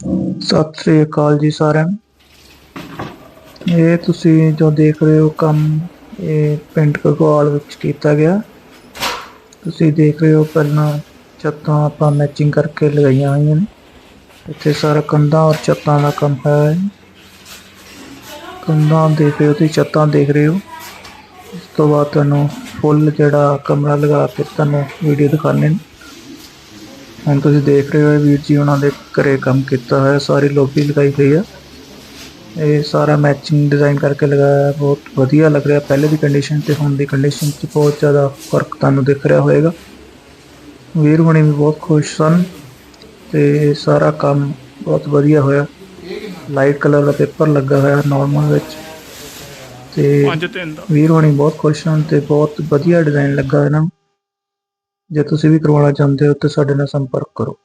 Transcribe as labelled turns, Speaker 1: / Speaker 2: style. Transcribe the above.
Speaker 1: ਸਤਿ ਸ੍ਰੀ ਅਕਾਲ ਜੀ ਸਾਰਿਆਂ ਨੂੰ। ਇਹ ਤੁਸੀਂ ਜੋ ਦੇਖ ਰਹੇ ਹੋ ਕੰਮ ਇਹ ਪਿੰਡ ਕਗਵਾਲ ਵਿੱਚ ਕੀਤਾ ਗਿਆ। ਤੁਸੀਂ ਦੇਖ ਰਹੇ ਹੋ ਪਹਿਲਾਂ ਛੱਤਾਂ ਆਪਾਂ ਮੈਚਿੰਗ ਕਰਕੇ ਲਗਾਈਆਂ ਹੋਈਆਂ ਨੇ। ਇੱਥੇ ਸਾਰਾ ਕੰਧਾਂ ਔਰ ਛੱਤਾਂ ਦਾ ਕੰਮ ਹੈ। ਕੰਧਾਂ ਦੇਖ ਰਹੇ ਹੋ ਤੇ ਛੱਤਾਂ ਦੇਖ ਰਹੇ ਹੋ। ਉਸ ਤੋਂ ਬਾਅਦ ਤੁਹਾਨੂੰ ਫੁੱਲ ਜਿਹੜਾ ਕਮਰਾ ਲਗਾ ਕੇ ਤੁਹਾਨੂੰ ਵੀਡੀਓ ਦਿਖਾਣੇ ਨੇ। ਹੁਣ ਤੁਸੀਂ ਦੇਖ ਰਹੇ ਹੋ ਵੀਰ ਜੀ ਉਹਨਾਂ ਦੇ ਘਰੇ ਕੰਮ ਕੀਤਾ ਹੋਇਆ ਸਾਰੀ ਲੋਬੀ ਲਗਾਈ ਹੋਈ ਆ। ਇਹ ਸਾਰਾ ਮੈਚਿੰਗ ਡਿਜ਼ਾਈਨ ਕਰਕੇ ਲਗਾਇਆ। ਬਹੁਤ ਵਧੀਆ ਲੱਗ ਰਿਹਾ। ਪਹਿਲੇ ਦੀ ਕੰਡੀਸ਼ਨ ਤੇ ਹੁਣ ਦੀ ਕੰਡੀਸ਼ਨ 'ਚ ਬਹੁਤ ਜ਼ਿਆਦਾ ਫ਼ਰਕ ਤੁਹਾਨੂੰ ਦਿਖ ਰਿਹਾ ਹੋਵੇਗਾ। ਵੀਰ ਹੁਣੀ ਵੀ ਬਹੁਤ ਖੁਸ਼ ਸਨ ਤੇ ਸਾਰਾ ਕੰਮ ਬਹੁਤ ਵਧੀਆ ਹੋਇਆ। ਲਾਈਟ ਕਲਰ ਦਾ ਪੇਪਰ ਲੱਗਾ ਹੋਇਆ ਨਾਰਮਲ ਵਿੱਚ। ਤੇ ਵੀਰ ਹੋਣੀ ਬਹੁਤ ਖੁਸ਼ ਹਨ ਤੇ ਬਹੁਤ ਵਧੀਆ ਡਿਜ਼ਾਈਨ ਲੱਗਾ ਇਹਨਾਂ ਨੂੰ। ਜੇ ਤੁਸੀਂ ਵੀ ਕਰਵਾਉਣਾ ਚਾਹੁੰਦੇ ਹੋ ਤਾਂ ਸਾਡੇ ਨਾਲ ਸੰਪਰਕ ਕਰੋ।